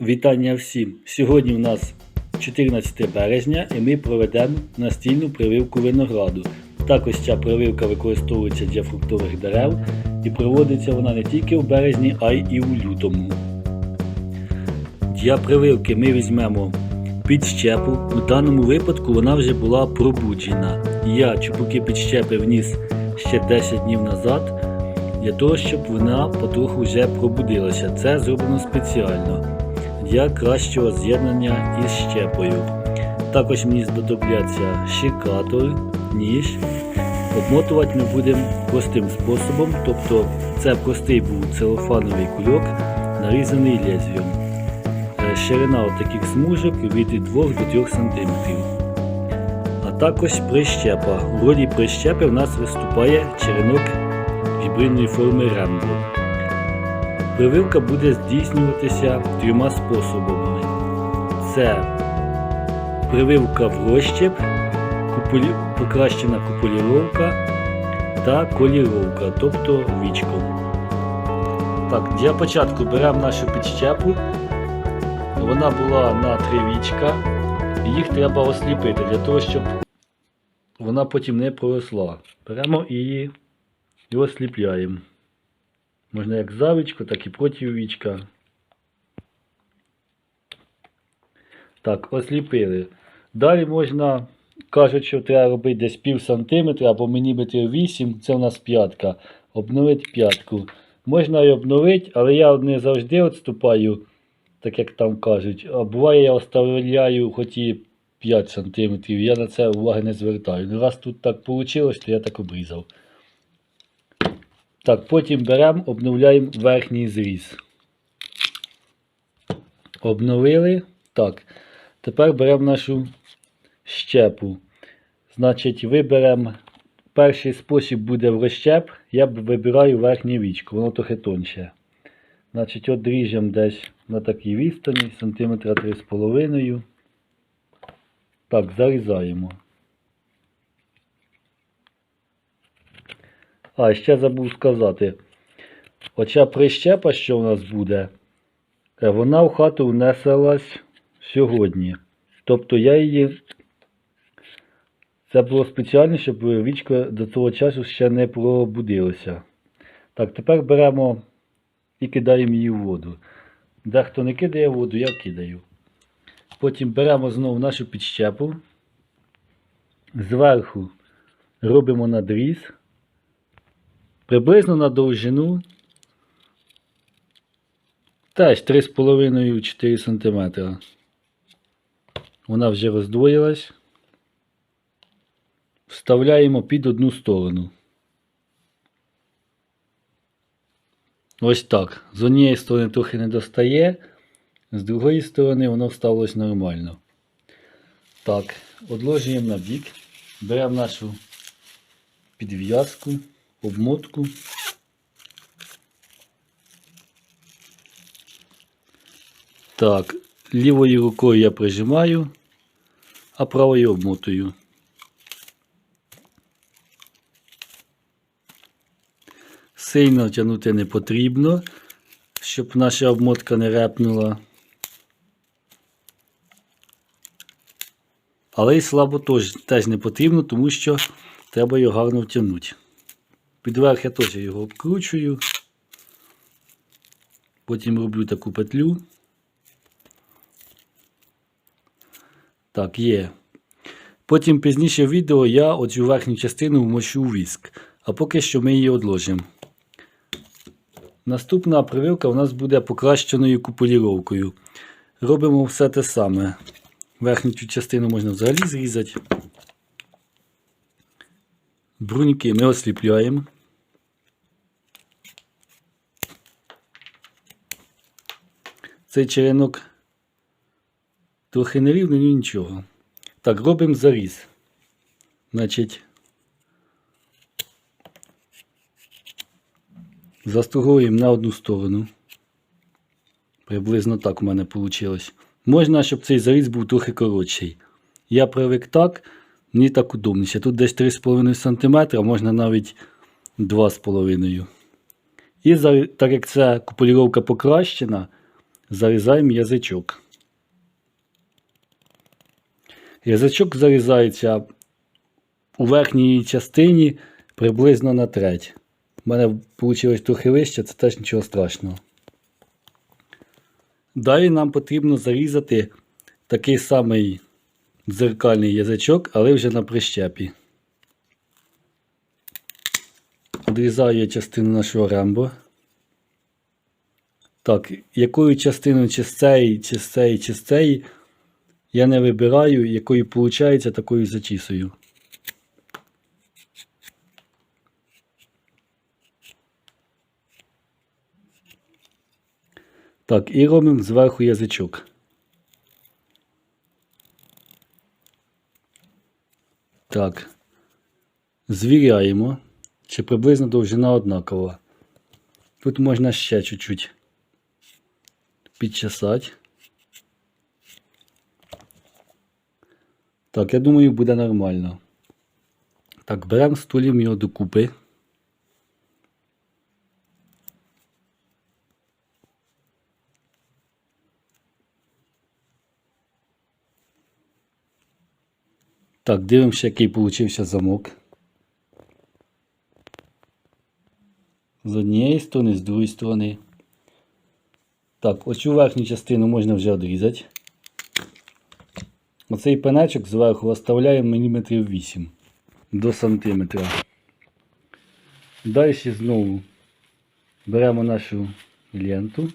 Вітання всім! Сьогодні у нас 14 березня і ми проведемо настільну прививку винограду. Також ця прививка використовується для фруктових дерев і проводиться вона не тільки в березні, а й і у лютому. Для прививки ми візьмемо підщепу. У даному випадку вона вже була пробуджена. Я чупуки підщепи вніс ще 10 днів назад для того, щоб вона потроху вже пробудилася. Це зроблено спеціально для кращого з'єднання із щепою. Також мені знадобляться щекатор, ніж. Обмотувати ми будемо простим способом, тобто це простий був целофановий кульок, нарізаний лезвієм. Е, Ширина от таких смужок від 2 до 3 см. А також прищепа. У роді прищепи в нас виступає черенок гібридної форми Рембо. Прививка буде здійснюватися трьома способами. Це прививка в розщеп, куполі... покращена куполіровка та коліровка, тобто вічком. Так, для початку беремо нашу підщепу. Вона була на три вічка. Їх треба осліпити для того, щоб вона потім не проросла. Беремо її і осліпляємо. Можна як завічку, так і проти вічка. Так, осліпили. Далі можна, кажуть, що треба робити десь пів сантиметра або міліметрів 8, це у нас п'ятка. Обновити п'ятку. Можна і обновити, але я не завжди відступаю, так як там кажуть. А буває, я оставляю хоч і 5 сантиметрів. Я на це уваги не звертаю. Ну, раз тут так вийшло, то я так обрізав. Так, потім беремо, обновляємо верхній зріз. Обновили. Так. Тепер беремо нашу щепу. Значить, виберемо. Перший спосіб буде в розщеп. Я вибираю верхнє вічко, воно трохи тонше. Значить, от ріжемо десь на такій відстані, сантиметра 3,5. Так, зарізаємо. А, ще забув сказати. Оця прищепа, що у нас буде, е, вона в хату внеслась сьогодні. Тобто я її. Це було спеціально, щоб вічко до того часу ще не пробудилося. Так, тепер беремо і кидаємо її в воду. Дехто не кидає воду, я кидаю. Потім беремо знову нашу підщепу. Зверху робимо надріз. Приблизно на довжину теж 3,5-4 см. Вона вже роздвоїлась. Вставляємо під одну сторону. Ось так. З однієї сторони трохи не достає, з другої сторони воно вставилось нормально. Так, одложуємо на бік, беремо нашу підв'язку обмотку. Так, лівою рукою я прижимаю, а правою обмотую. Сильно тягнути не потрібно, щоб наша обмотка не репнула. Але й слабо теж, теж не потрібно, тому що треба його гарно втягнути. Підверх я теж його обкручую. Потім роблю таку петлю. Так, є. Потім пізніше в відео я оцю верхню частину вмочу у віск. А поки що ми її одложимо. Наступна прививка у нас буде покращеною куполіровкою. Робимо все те саме. Верхню частину можна взагалі зрізати. Бруньки ми осліпляємо. Цей черенок трохи нерівний, ну нічого. Так, робимо заріз. Значить, застругуємо на одну сторону. Приблизно так у мене вийшло. Можна, щоб цей заріз був трохи коротший. Я привик так, мені так удобніше. Тут десь 3,5 см, можна навіть 2,5 І так як це куполіровка покращена, зарізаємо язичок. Язичок зарізається у верхній частині приблизно на треть. У мене вийшло трохи вище, це теж нічого страшного. Далі нам потрібно зарізати такий самий дзеркальний язичок, але вже на прищепі. Відрізаю я частину нашого рембо. Так, якою частиною чи з цієї, чи з цієї, чи з цієї, я не вибираю, якою виходить, такою зачісую. Так, і робимо зверху язичок. Так. Звіряємо, чи приблизно довжина однакова. Тут можна ще чуть-чуть підчесати. Так, я думаю, буде нормально. Так, беремо стулім його докупи. Так, дивимося, який получився замок. З однієї сторони, з другої сторони. Так, оцю верхню частину можна вже відрізати. Оцей пенечок зверху оставляємо міліметрів 8 до сантиметра. Далі знову беремо нашу ленту.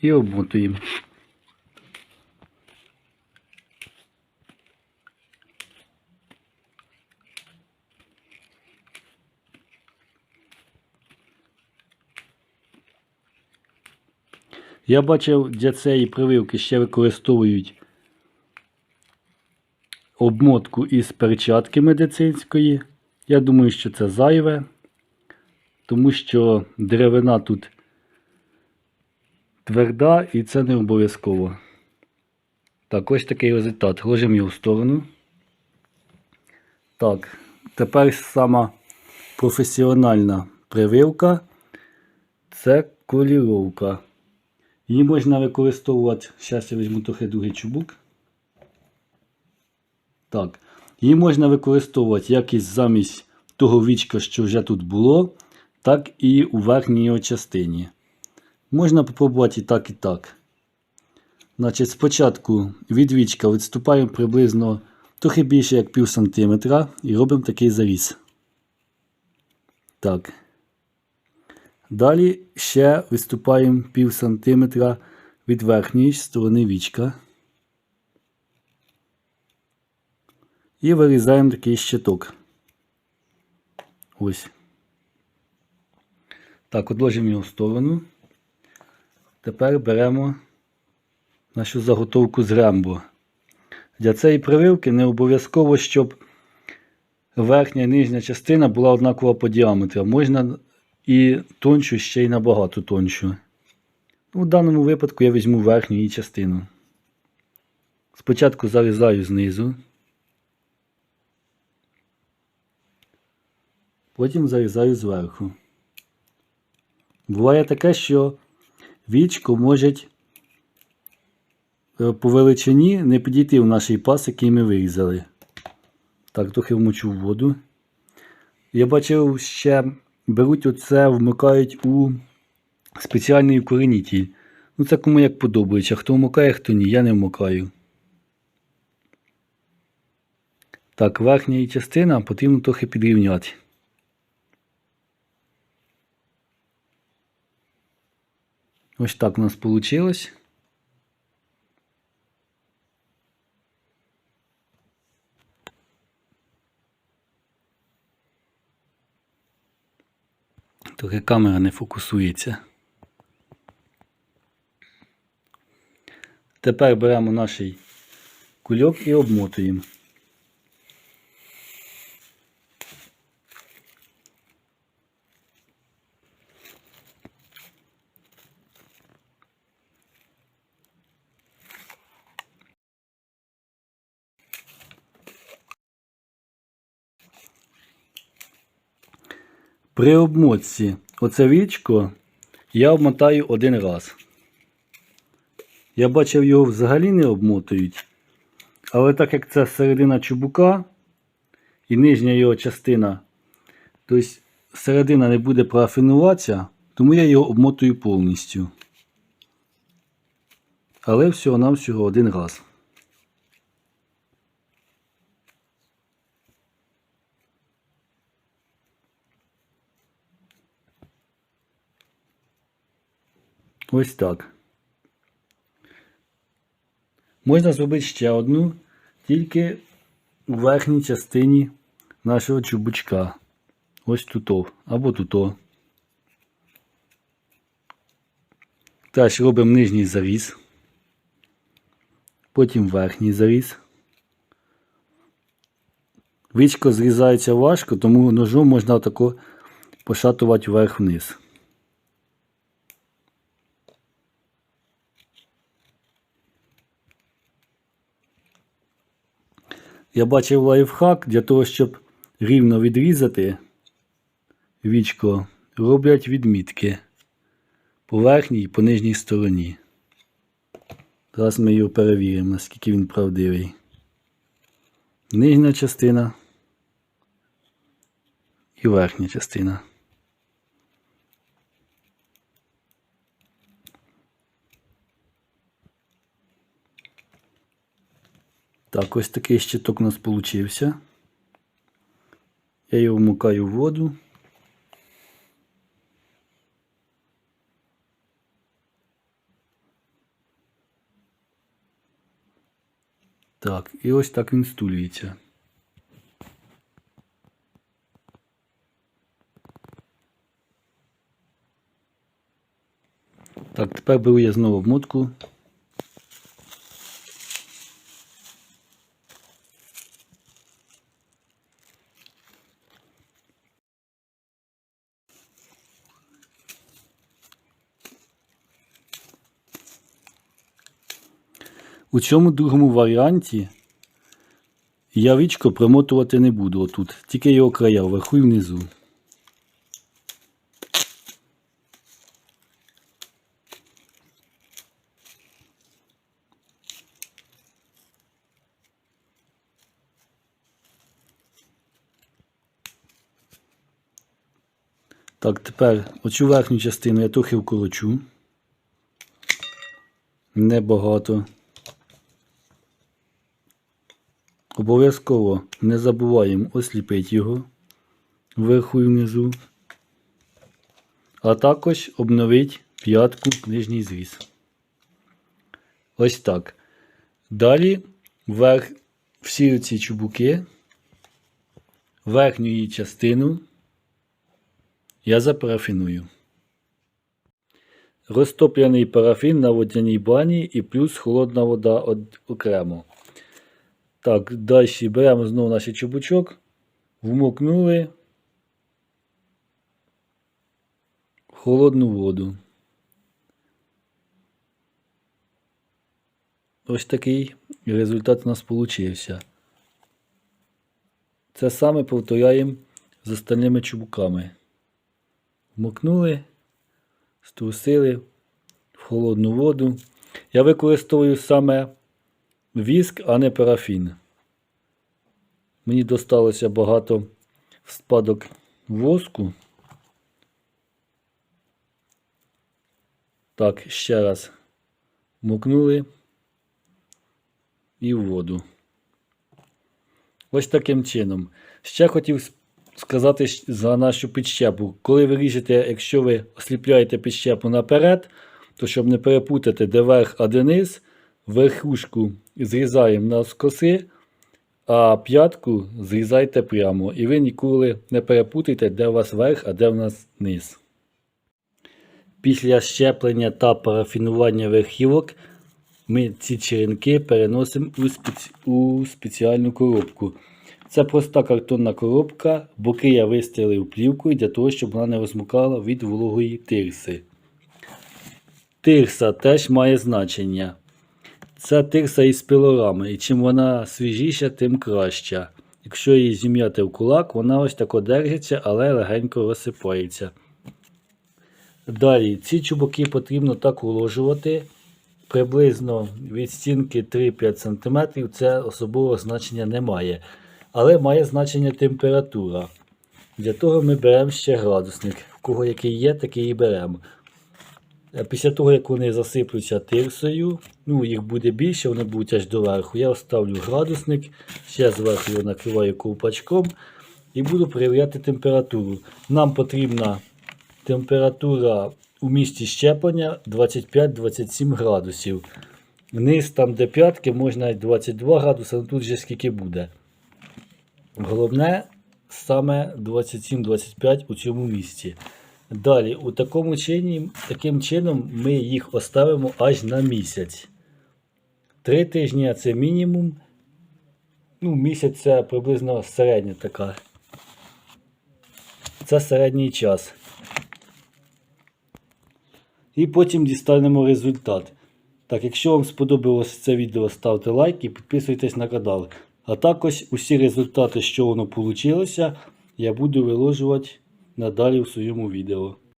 І обмотуємо. Я бачив, для цієї прививки ще використовують обмотку із перчатки медицинської. Я думаю, що це зайве, тому що деревина тут тверда і це не обов'язково. Так, ось такий результат. Ложимо його в сторону. Так, тепер сама професіональна прививка це коліровка. Її можна використовувати, зараз я візьму трохи другий чубук. Так. Її можна використовувати як із замість того вічка, що вже тут було, так і у верхній його частині. Можна попробувати і так, і так. Значить, спочатку від вічка відступаємо приблизно трохи більше як пів сантиметра і робимо такий заріз. Так. Далі ще виступаємо пів сантиметра від верхньої сторони вічка. І вирізаємо такий щиток. Ось. Так, одложимо його в сторону. Тепер беремо нашу заготовку з рембо. Для цієї прививки не обов'язково, щоб верхня і нижня частина була однакова по діаметру. Можна і тоншу ще й набагато тоншу. У даному випадку я візьму верхню її частину. Спочатку зарізаю знизу, потім зарізаю зверху. Буває таке, що вічко може е, по величині не підійти в наш пас, який ми вирізали. Так, трохи вмочу воду. Я бачив ще беруть оце, вмикають у спеціальний укоренитель. Ну, це кому як подобається. Хто вмикає, хто ні. Я не вмикаю. Так, верхня її частина потрібно трохи підрівняти. Ось так у нас вийшло. Трохи камера не фокусується. Тепер беремо наш кульок і обмотуємо. При обмотці оце вічко я обмотаю один раз. Я бачив, його взагалі не обмотують. Але так як це середина чубука і нижня його частина, тобто середина не буде парафінуватися, тому я його обмотую повністю. Але всього-навсього один раз. Ось так. Можна зробити ще одну, тільки у верхній частині нашого чубучка. Ось туто, або туто. Теж робимо нижній заріз, потім верхній заріз. Вічко зрізається важко, тому ножом можна тако пошатувати вверх-вниз. Я бачив лайфхак для того, щоб рівно відрізати вічко, роблять відмітки по верхній і по нижній стороні. Зараз ми його перевіримо, наскільки він правдивий. Нижня частина і верхня частина. Так, ось такий щиток у нас получився. Я його вмикаю в воду. Так, і ось так він стулюється. Так, тепер беру я знову обмотку. У цьому другому варіанті я вічко примотувати не буду отут, тільки його края вверху і внизу. Так, тепер оцю верхню частину я трохи вкорочу. Небагато. Обов'язково не забуваємо осліпити його вверху і внизу, а також обновити п'ятку нижній зріз. Ось так. Далі вверх всі ці чубуки, верхню її частину я запарафіную. Розтоплений парафін на водяній бані і плюс холодна вода окремо. Так, далі беремо знову наш чубучок, вмокнули в холодну воду. Ось такий результат у нас получився. Це саме повторяємо з остальними чубуками. Вмокнули, струсили в холодну воду. Я використовую саме віск, а не парафін. Мені досталося багато спадок воску. Так, ще раз мукнули і в воду. Ось таким чином. Ще хотів сказати за нашу підщепу. Коли ви ріжете, якщо ви осліпляєте підщепу наперед, то щоб не перепутати, де верх, а де низ, верхушку зрізаємо навскоси, а п'ятку зрізайте прямо. І ви ніколи не перепутайте, де у вас верх, а де в нас низ. Після щеплення та парафінування верхівок ми ці черенки переносимо у, спеці... у спеціальну коробку. Це проста картонна коробка, боки я вистелив плівкою для того, щоб вона не розмокала від вологої тирси. Тирса теж має значення. Це тирса із пилорами, і чим вона свіжіша, тим краща. Якщо її зім'яти в кулак, вона ось тако держиться, але легенько розсипається. Далі, ці чубуки потрібно так уложувати приблизно від стінки 3-5 см. Це особливого значення не має. Але має значення температура. Для того ми беремо ще градусник. В кого який є, такий і беремо. Е, Після того, як вони засиплються тирсою, ну їх буде більше, вони будуть аж доверху. Я вставлю градусник, ще зверху його накриваю ковпачком і буду перевіряти температуру. Нам потрібна температура у місці щеплення 25-27 градусів. Низ там, де п'ятки, можна навіть 22 градуси, але тут вже скільки буде. Головне саме 27-25 у цьому місці. Далі, у такому чині, таким чином ми їх оставимо аж на місяць. Три тижні це мінімум. Ну, місяць це приблизно середня така. Це середній час. І потім дістанемо результат. Так, якщо вам сподобалось це відео, ставте лайк і підписуйтесь на канал. А також усі результати, що воно вийшло, я буду виложувати надалі в своєму відео.